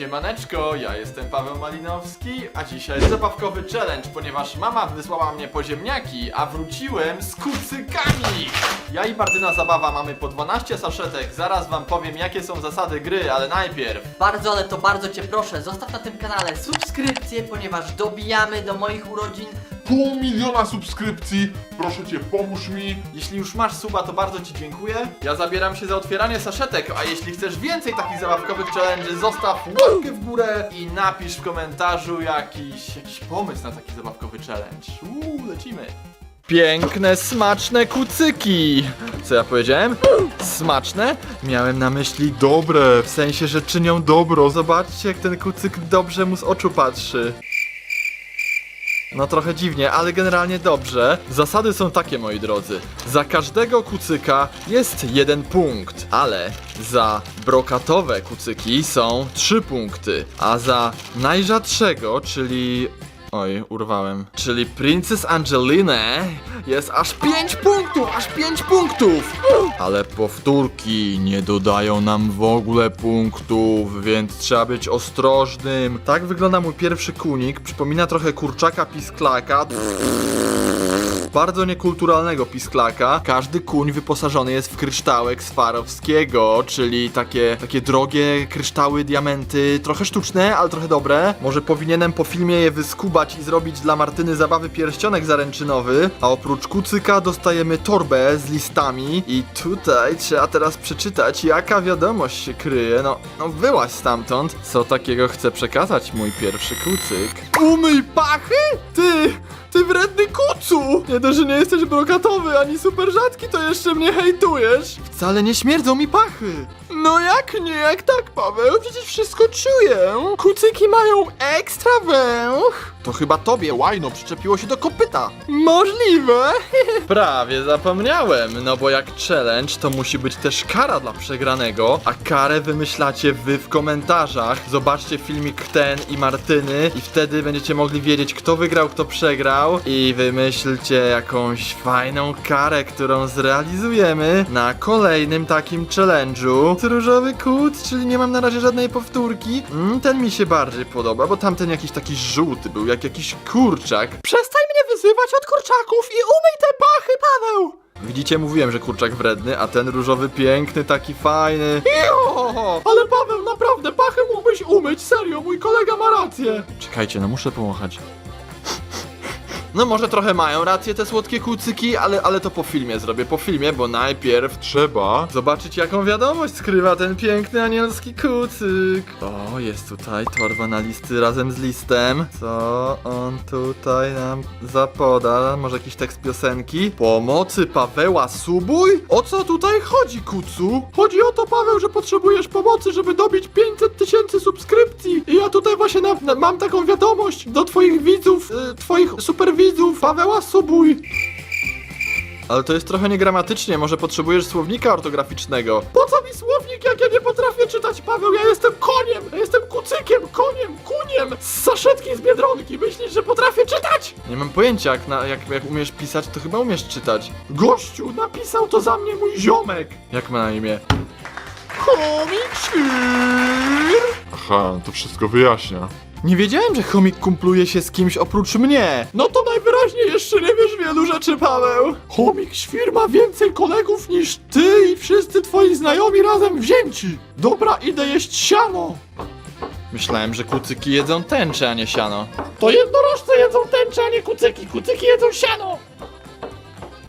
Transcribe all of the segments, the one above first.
Siemaneczko, ja jestem Paweł Malinowski, a dzisiaj zabawkowy challenge, ponieważ mama wysłała mnie po ziemniaki, a wróciłem z kucykami! Ja i Martyna Zabawa mamy po 12 saszetek, zaraz wam powiem jakie są zasady gry, ale najpierw... Bardzo, ale to bardzo cię proszę, zostaw na tym kanale subskrypcję, ponieważ dobijamy do moich urodzin Pół miliona subskrypcji, proszę cię, pomóż mi. Jeśli już masz suba, to bardzo ci dziękuję. Ja zabieram się za otwieranie saszetek, a jeśli chcesz więcej takich zabawkowych challenge, zostaw łapkę w górę i napisz w komentarzu jakiś, jakiś pomysł na taki zabawkowy challenge. Uuu, lecimy. Piękne, smaczne kucyki! Co ja powiedziałem? Smaczne? Miałem na myśli dobre, w sensie, że czynią dobro. Zobaczcie, jak ten kucyk dobrze mu z oczu patrzy. No trochę dziwnie, ale generalnie dobrze. Zasady są takie, moi drodzy. Za każdego kucyka jest jeden punkt, ale za brokatowe kucyki są trzy punkty, a za najrzadszego, czyli... Oj, urwałem. Czyli Princess Angelinę jest aż 5 punktów, aż 5 punktów! Ale powtórki nie dodają nam w ogóle punktów, więc trzeba być ostrożnym. Tak wygląda mój pierwszy kunik. Przypomina trochę kurczaka pisklaka. Bardzo niekulturalnego pisklaka. Każdy kuń wyposażony jest w kryształek Swarowskiego, czyli takie, takie drogie kryształy, diamenty, trochę sztuczne, ale trochę dobre. Może powinienem po filmie je wyskubać i zrobić dla Martyny zabawy pierścionek zaręczynowy, a oprócz kucyka dostajemy torbę z listami i tutaj trzeba teraz przeczytać, jaka wiadomość się kryje. No, no wyłaź stamtąd. Co takiego chce przekazać mój pierwszy kucyk? Umyj pachy? Ty! Ty wredny kucu! Nie dość, że nie jesteś brokatowy ani super rzadki, to jeszcze mnie hejtujesz! Wcale nie śmierdzą mi pachy! No jak nie, jak tak, Paweł? Przecież wszystko czuję! Kucyki mają ekstra węch! To chyba tobie łajno przyczepiło się do kopyta! Możliwe! Prawie zapomniałem, no bo jak challenge to musi być też kara dla przegranego, a karę wymyślacie wy w komentarzach. Zobaczcie filmik ten i Martyny i wtedy będziecie mogli wiedzieć kto wygrał, kto przegrał i wymyślcie jakąś fajną karę, którą zrealizujemy na kolejnym takim challenge'u. Różowy kut, czyli nie mam na razie żadnej powtórki. Mm, ten mi się bardziej podoba, bo tamten jakiś taki żółty był, jak jakiś kurczak. Przestań mnie wyzywać od kurczaków i umyj te pachy, Paweł! Widzicie, mówiłem, że kurczak wredny, a ten różowy piękny, taki fajny. Jo! Ale Paweł, naprawdę, pachy mógłbyś umyć, serio, mój kolega ma rację. Czekajcie, no muszę pomachać. No może trochę mają rację te słodkie kucyki, ale, ale to po filmie zrobię, po filmie, bo najpierw trzeba zobaczyć jaką wiadomość skrywa ten piękny anielski kucyk. O, jest tutaj torba na listy razem z listem. Co on tutaj nam zapoda? Może jakiś tekst piosenki? Pomocy Paweła Subuj? O co tutaj chodzi, kucu? Chodzi o to, Paweł, że potrzebujesz pomocy, żeby dobić 500 tysięcy subskrypcji. I ja tutaj właśnie na, na, mam taką wiadomość do twoich widzów, y, twoich super widzów. Paweła Subuj. Ale to jest trochę niegramatycznie, może potrzebujesz słownika ortograficznego. Po co mi słownik, jak ja nie potrafię czytać, Paweł? Ja jestem koniem, ja jestem kucykiem, koniem, kuniem z saszetki z Biedronki. Myślisz, że potrafię czytać? Nie mam pojęcia, jak, na, jak, jak umiesz pisać, to chyba umiesz czytać. Gościu, napisał to za mnie mój ziomek. Jak ma na imię? Chomik Świr! Aha, to wszystko wyjaśnia. Nie wiedziałem, że chomik kumpluje się z kimś oprócz mnie. No to najwyraźniej jeszcze nie wiesz wielu rzeczy, Paweł. Chomik Świr ma więcej kolegów niż ty i wszyscy twoi znajomi razem wzięci. Dobra, idę jeść siano. Myślałem, że kucyki jedzą tęcze, a nie siano. To jednorożce jedzą tęcze, a nie kucyki. Kucyki jedzą siano.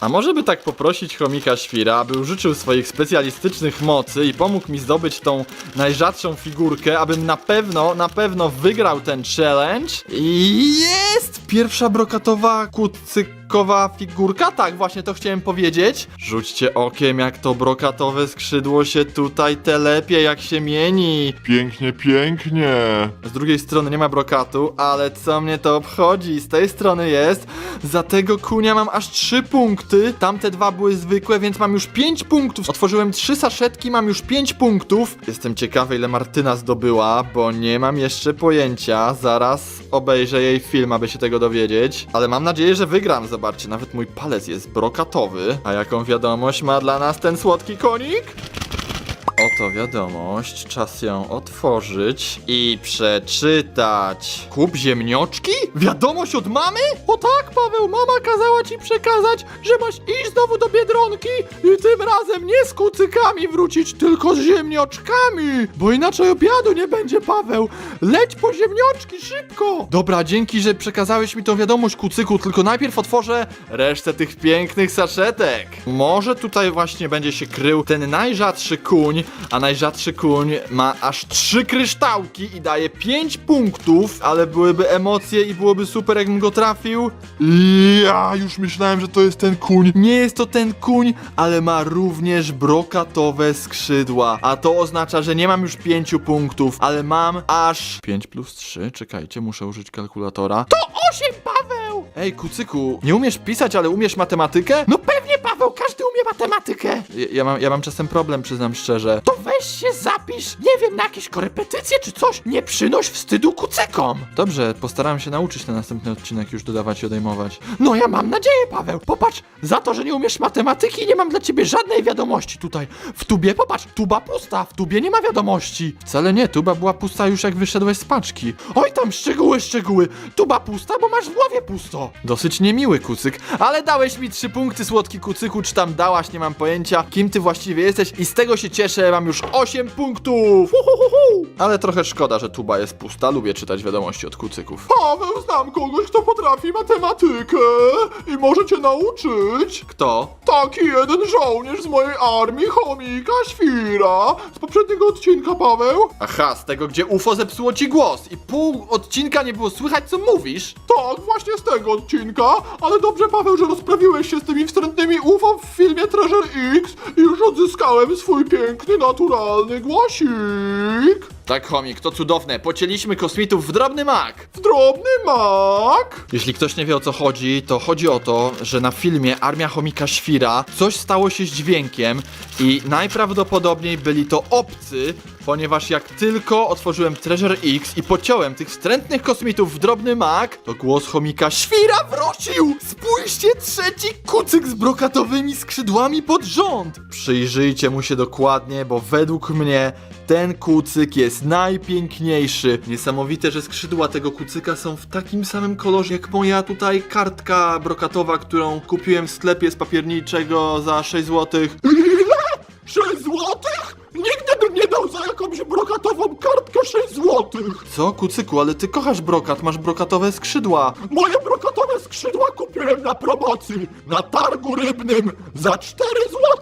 A może by tak poprosić chomika świra, aby użyczył swoich specjalistycznych mocy i pomógł mi zdobyć tą najrzadszą figurkę, abym na pewno, na pewno wygrał ten challenge? I jest! Pierwsza brokatowa kucykowa figurka? Tak, właśnie to chciałem powiedzieć. Rzućcie okiem, jak to brokatowe skrzydło się tutaj telepie, jak się mieni. Pięknie, pięknie. Z drugiej strony nie ma brokatu, ale co mnie to obchodzi? Z tej strony jest. Za tego kunia mam aż 3 punkty. Tamte dwa były zwykłe, więc mam już 5 punktów. Otworzyłem 3 saszetki, mam już 5 punktów. Jestem ciekawy, ile Martyna zdobyła, bo nie mam jeszcze pojęcia. Zaraz obejrzę jej film, aby się tego dowiedzieć. Ale mam nadzieję, że wygram. Zobaczcie, nawet mój palec jest brokatowy. A jaką wiadomość ma dla nas ten słodki konik? Oto wiadomość, czas ją otworzyć i przeczytać. Kup ziemnioczki? Wiadomość od mamy? O tak, Paweł, mama kazała ci przekazać, że masz iść znowu do Biedronki i tym razem nie z kucykami wrócić, tylko z ziemnioczkami, bo inaczej obiadu nie będzie, Paweł. Leć po ziemnioczki, szybko! Dobra, dzięki, że przekazałeś mi tą wiadomość, kucyku, tylko najpierw otworzę resztę tych pięknych saszetek. Może tutaj właśnie będzie się krył ten najrzadszy kuń, a najrzadszy kuń ma aż trzy kryształki i daje 5 punktów, ale byłyby emocje i byłoby super, jakbym go trafił. Ja już myślałem, że to jest ten kuń. Nie jest to ten kuń, ale ma również brokatowe skrzydła. A to oznacza, że nie mam już 5 punktów, ale mam aż 5 plus 3. Czekajcie, muszę użyć kalkulatora. To 8, Paweł! Ej, kucyku, nie umiesz pisać, ale umiesz matematykę? No pewnie, Paweł, każdy umie matematykę. Ja, ja, mam, ja mam czasem problem, przyznam szczerze. To weź się zapisz, nie wiem, na jakieś korepetycje czy coś. Nie przynoś wstydu kucykom. Dobrze, postaram się nauczyć na następny odcinek już dodawać i odejmować. No ja mam nadzieję, Paweł. Popatrz, za to, że nie umiesz matematyki, nie mam dla ciebie żadnej wiadomości tutaj. W tubie, popatrz, tuba pusta, w tubie nie ma wiadomości. Wcale nie, tuba była pusta już jak wyszedłeś z paczki. Oj tam, szczegóły, szczegóły. Tuba pusta, bo masz w głowie pusto. Dosyć niemiły kucyk, ale dałeś mi trzy punkty, słodki kucyku, czy tam dałaś, nie mam pojęcia, kim ty właściwie jesteś i z tego się cieszę, mam już 8 punktów. Uhuhuhu. Ale trochę szkoda, że tuba jest pusta, lubię czytać wiadomości od kucyków. Paweł, znam kogoś, kto potrafi matematykę i może cię nauczyć. Kto? Taki jeden żołnierz z mojej armii, chomika Świra. Z poprzedniego odcinka, Paweł. Aha, z tego, gdzie UFO zepsuło ci głos i pół odcinka nie było słychać, co mówisz. Tak, właśnie z tego odcinka, ale dobrze, Paweł, że rozprawiłeś się z tymi wstrętnymi UFO w filmie Treasure X i już odzyskałem swój piękny, naturalny głosik. Tak, chomik, to cudowne. Pocięliśmy kosmitów w drobny mak. W drobny mak. Jeśli ktoś nie wie o co chodzi, to chodzi o to, że na filmie Armia Chomika Świra coś stało się z dźwiękiem i najprawdopodobniej byli to obcy, ponieważ jak tylko otworzyłem Treasure X i pociąłem tych wstrętnych kosmitów w drobny mak, to głos Chomika Świra wrócił! Spójrzcie, trzeci kucyk z brokatowymi skrzydłami pod rząd! Przyjrzyjcie mu się dokładnie, bo według mnie ten kucyk jest najpiękniejszy. Niesamowite, że skrzydła tego kucyka są w takim samym kolorze jak moja tutaj kartka brokatowa, którą kupiłem w sklepie z papierniczego za 6 zł. Ile? 6 złotych? Nie za jakąś brokatową kartkę 6 złotych. Co, kucyku, ale ty kochasz brokat, masz brokatowe skrzydła. Moje brokatowe skrzydła kupiłem na promocji na targu rybnym za 4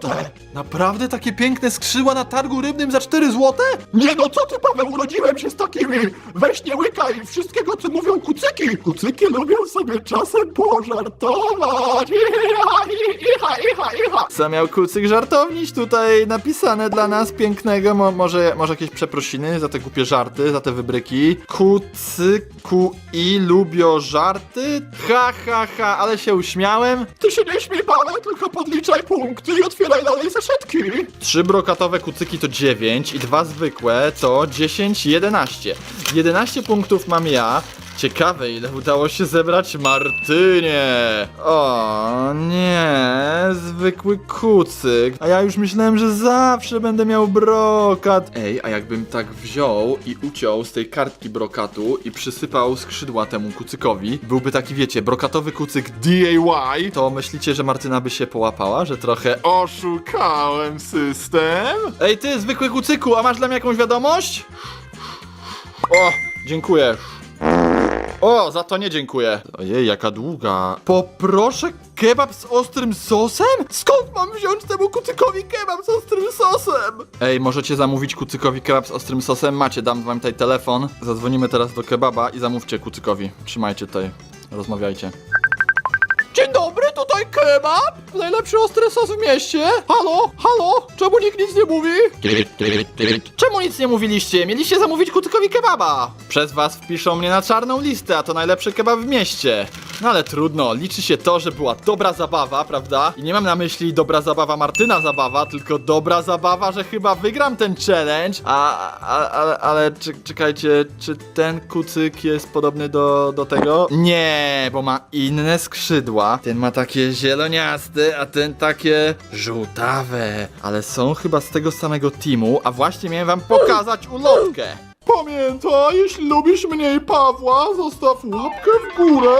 złote. Naprawdę takie piękne skrzydła na targu rybnym za 4 zł? Nie no, co ty Paweł, urodziłem się z takimi. Weź nie łykaj wszystkiego, co mówią kucyki. Kucyki lubią sobie czasem pożartować. Iha, iha, iha, iha. Co miał kucyk żartownić tutaj napisane dla nas pięknego, Mo może, może jakieś przeprosiny za te głupie żarty, za te wybryki. Kucyku i lubio żarty? Ha, ha, ha, ale się uśmiałem. Ty się nie śmiej, Paweł, tylko podliczaj punkty i otwieraj dalej saszetki. Trzy brokatowe kucyki to 9 i dwa zwykłe to 10, 11. 11 punktów mam ja. Ciekawe ile udało się zebrać Martynie. O nie, zwykły kucyk. A ja już myślałem, że zawsze będę miał brokat. Ej, a jakbym tak wziął i uciął z tej kartki brokatu i przysypał skrzydła temu kucykowi, byłby taki wiecie, brokatowy kucyk DIY, to myślicie, że Martyna by się połapała, że trochę Oszukałem system. Ej ty, zwykły kucyku, a masz dla mnie jakąś wiadomość? O, dziękuję. O, za to nie dziękuję. Ojej, jaka długa. Poproszę kebab z ostrym sosem? Skąd mam wziąć temu kucykowi kebab z ostrym sosem? Ej, możecie zamówić kucykowi kebab z ostrym sosem? Macie, dam wam tutaj telefon. Zadzwonimy teraz do kebaba i zamówcie kucykowi. Trzymajcie tutaj, rozmawiajcie. Tutaj kebab! Najlepszy ostry sos w mieście! Halo, halo! Czemu nikt nic nie mówi? Czemu nic nie mówiliście? Mieliście zamówić kucykowi kebaba! Przez was wpiszą mnie na czarną listę, a to najlepszy kebab w mieście. No ale trudno, liczy się to, że była dobra zabawa, prawda? I nie mam na myśli dobra zabawa Martyna zabawa, tylko dobra zabawa, że chyba wygram ten challenge. A, a, a ale czekajcie, czy ten kucyk jest podobny do, do tego? Nie, bo ma inne skrzydła. Ten ma takie zieloniaste, a ten takie żółtawe. Ale są chyba z tego samego teamu, a właśnie miałem wam pokazać ulotkę. Pamiętaj, jeśli lubisz mnie i Pawła, zostaw łapkę w górę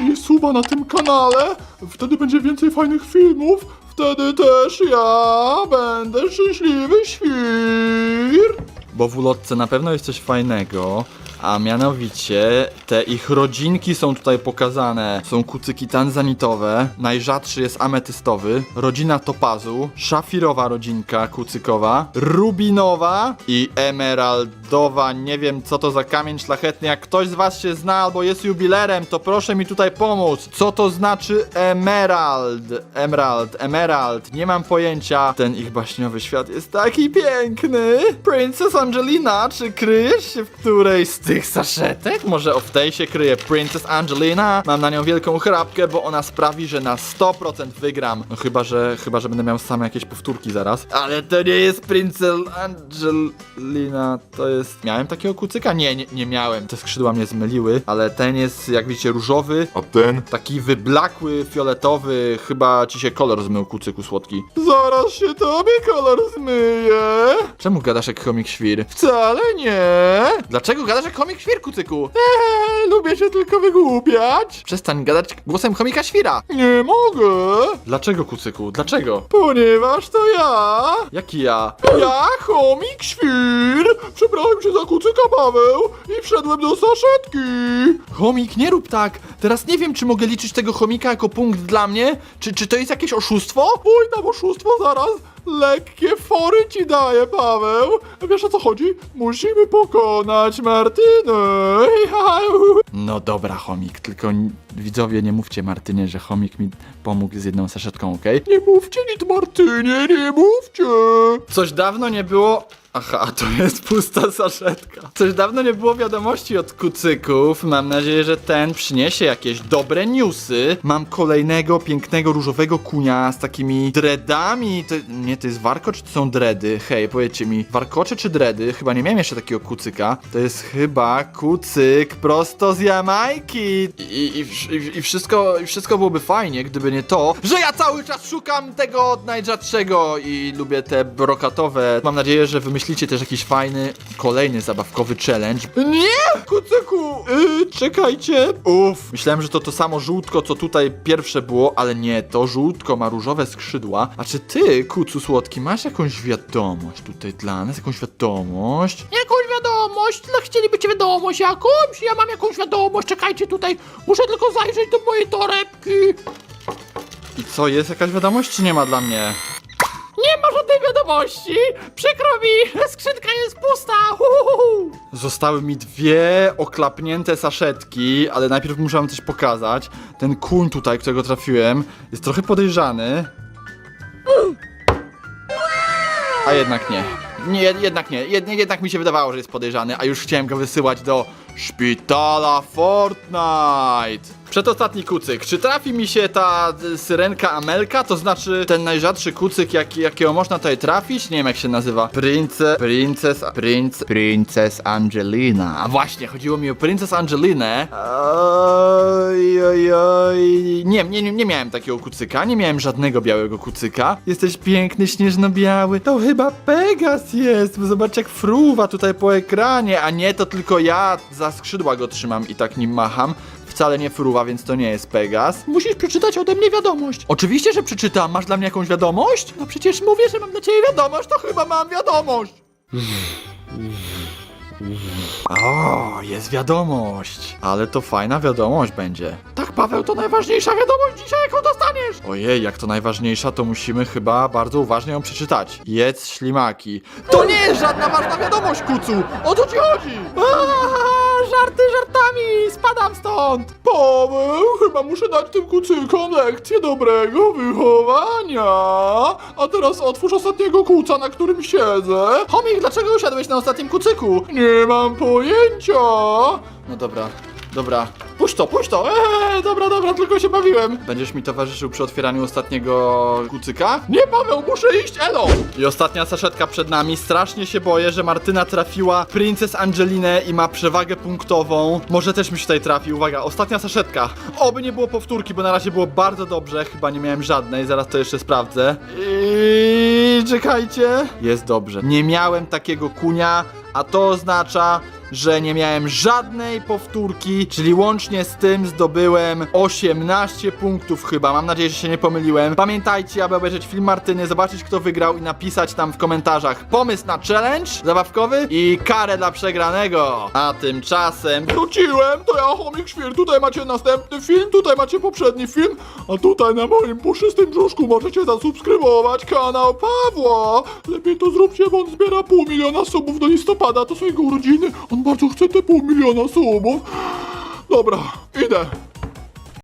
i suba na tym kanale. Wtedy będzie więcej fajnych filmów. Wtedy też ja będę szczęśliwy świr. Bo w ulotce na pewno jest coś fajnego, a mianowicie te ich rodzinki są tutaj pokazane. Są kucyki tanzanitowe, najrzadszy jest ametystowy, rodzina topazu, szafirowa rodzinka kucykowa, rubinowa i emeraldowa. Nie wiem co to za kamień szlachetny. Jak ktoś z was się zna albo jest jubilerem, to proszę mi tutaj pomóc. Co to znaczy emerald? Emerald, emerald. Nie mam pojęcia. Ten ich baśniowy świat jest taki piękny. Princess Angelina, czy się w której z tych saszetek? Może w tej się kryje Princess Angelina? Mam na nią wielką chrapkę, bo ona sprawi, że na 100% wygram. No chyba, że chyba, że będę miał same jakieś powtórki zaraz. Ale to nie jest Princess Angelina, to jest... Miałem takiego kucyka? Nie, nie, nie miałem. Te skrzydła mnie zmyliły, ale ten jest, jak widzicie, różowy. A ten? Taki wyblakły, fioletowy, chyba ci się kolor zmył, kucyku słodki. Zaraz się tobie kolor zmyje. Czemu gadasz jak komik świr? Wcale nie. Dlaczego gadasz jak komik świr, kucyku? Eee, lubię się tylko wygłupiać. Przestań gadać głosem komika świra. Nie mogę, Dlaczego, kucyku? Dlaczego? ponieważ to ja. Jaki ja? Ja, chomik świr, przebrałem się za kucyka Paweł i wszedłem do saszetki. Chomik, nie rób tak! Teraz nie wiem, czy mogę liczyć tego chomika jako punkt dla mnie? Czy, czy to jest jakieś oszustwo? Oj, tam oszustwo zaraz. Lekkie fory ci daję, Paweł. Wiesz o co chodzi? Musimy pokonać Martynę. No dobra, chomik, tylko widzowie nie mówcie Martynie, że chomik mi pomógł z jedną saszetką, okej? Nie mówcie nic Martynie, nie mówcie. Coś dawno nie było. Aha, to jest pusta saszetka. Coś dawno nie było wiadomości od kucyków. Mam nadzieję, że ten przyniesie jakieś dobre newsy. Mam kolejnego pięknego różowego kunia z takimi dreadami. To, nie, to jest warko czy to są dready? Hej, powiedzcie mi, warkocze czy dredy? Chyba nie miałem jeszcze takiego kucyka. To jest chyba kucyk prosto z Jamajki. I, i, i, i, wszystko, I wszystko byłoby fajnie, gdyby nie to, że ja cały czas szukam tego najrzadszego i lubię te brokatowe. Mam nadzieję, że wymyślicie też jakiś fajny, kolejny zabawkowy challenge. Nie, kucyku, yy, czekajcie. Uff, myślałem, że to to samo żółtko, co tutaj pierwsze było, ale nie, to żółtko ma różowe skrzydła. A czy ty, kucu słodki, masz jakąś wiadomość tutaj dla nas? Jakąś wiadomość? Jakąś wiadomość? No chcielibyście wiadomość jakąś? Ja mam jakąś wiadomość, czekajcie tutaj. Muszę tylko zajrzeć do mojej torebki. I co, jest jakaś wiadomość, czy nie ma dla mnie? Żadnej wiadomości. Przykro mi, skrzynka jest pusta. Uhuhu. Zostały mi dwie oklapnięte saszetki, ale najpierw muszę wam coś pokazać. Ten kuń tutaj, którego trafiłem, jest trochę podejrzany. A jednak nie. Nie, jednak nie. Jed, jednak mi się wydawało, że jest podejrzany, a już chciałem go wysyłać do szpitala Fortnite. Przedostatni kucyk. Czy trafi mi się ta syrenka Amelka? To znaczy ten najrzadszy kucyk, jak, jakiego można tutaj trafić? Nie wiem jak się nazywa. Prince... Princess... Prince... Princess Angelina. A właśnie, chodziło mi o Princess Angelinę. Oj, oj, oj. Nie, nie, nie miałem takiego kucyka. Nie miałem żadnego białego kucyka. Jesteś piękny, śnieżno-biały. To chyba Pegas jest. bo Zobacz jak fruwa tutaj po ekranie. A nie, to tylko ja za skrzydła go trzymam i tak nim macham. Wcale nie fruwa, więc to nie jest Pegas. Musisz przeczytać ode mnie wiadomość. Oczywiście, że przeczytam. Masz dla mnie jakąś wiadomość? No przecież mówię, że mam dla ciebie wiadomość, to chyba mam wiadomość. O, jest wiadomość. Ale to fajna wiadomość będzie. Tak, Paweł, to najważniejsza wiadomość dzisiaj, jaką dostaniesz. Ojej, jak to najważniejsza, to musimy chyba bardzo uważnie ją przeczytać. Jedz ślimaki. To nie jest żadna ważna wiadomość, kucu! O co ci chodzi? Aaa, żarty żartami, spadam stąd. Paweł, chyba muszę dać tym kucykom lekcję dobrego wychowania. A teraz otwórz ostatniego kuca, na którym siedzę. Chomik, dlaczego usiadłeś na ostatnim kucyku? Nie mam pojęcia. No dobra, dobra. Puść to, puść to! Eee, dobra, dobra, tylko się bawiłem. Będziesz mi towarzyszył przy otwieraniu ostatniego kucyka? Nie, Paweł, muszę iść, elo! I ostatnia saszetka przed nami. Strasznie się boję, że Martyna trafiła Princess Angelinę i ma przewagę punktową. Może też mi się tutaj trafi. Uwaga, ostatnia saszetka. Oby nie było powtórki, bo na razie było bardzo dobrze. Chyba nie miałem żadnej, zaraz to jeszcze sprawdzę. I czekajcie. Jest dobrze. Nie miałem takiego kunia, a to oznacza, że nie miałem żadnej powtórki, czyli łącznie z tym zdobyłem 18 punktów chyba. Mam nadzieję, że się nie pomyliłem. Pamiętajcie, aby obejrzeć film Martyny, zobaczyć kto wygrał i napisać tam w komentarzach pomysł na challenge zabawkowy i karę dla przegranego. A tymczasem wróciłem, to ja Chomik Świr, tutaj macie następny film, tutaj macie poprzedni film, a tutaj na moim puszystym brzuszku możecie zasubskrybować kanał Pawła. Lepiej to zróbcie, bo on zbiera pół miliona subów do listopada, to są jego urodziny. On bardzo chce te pół miliona subów. Dobra, idę.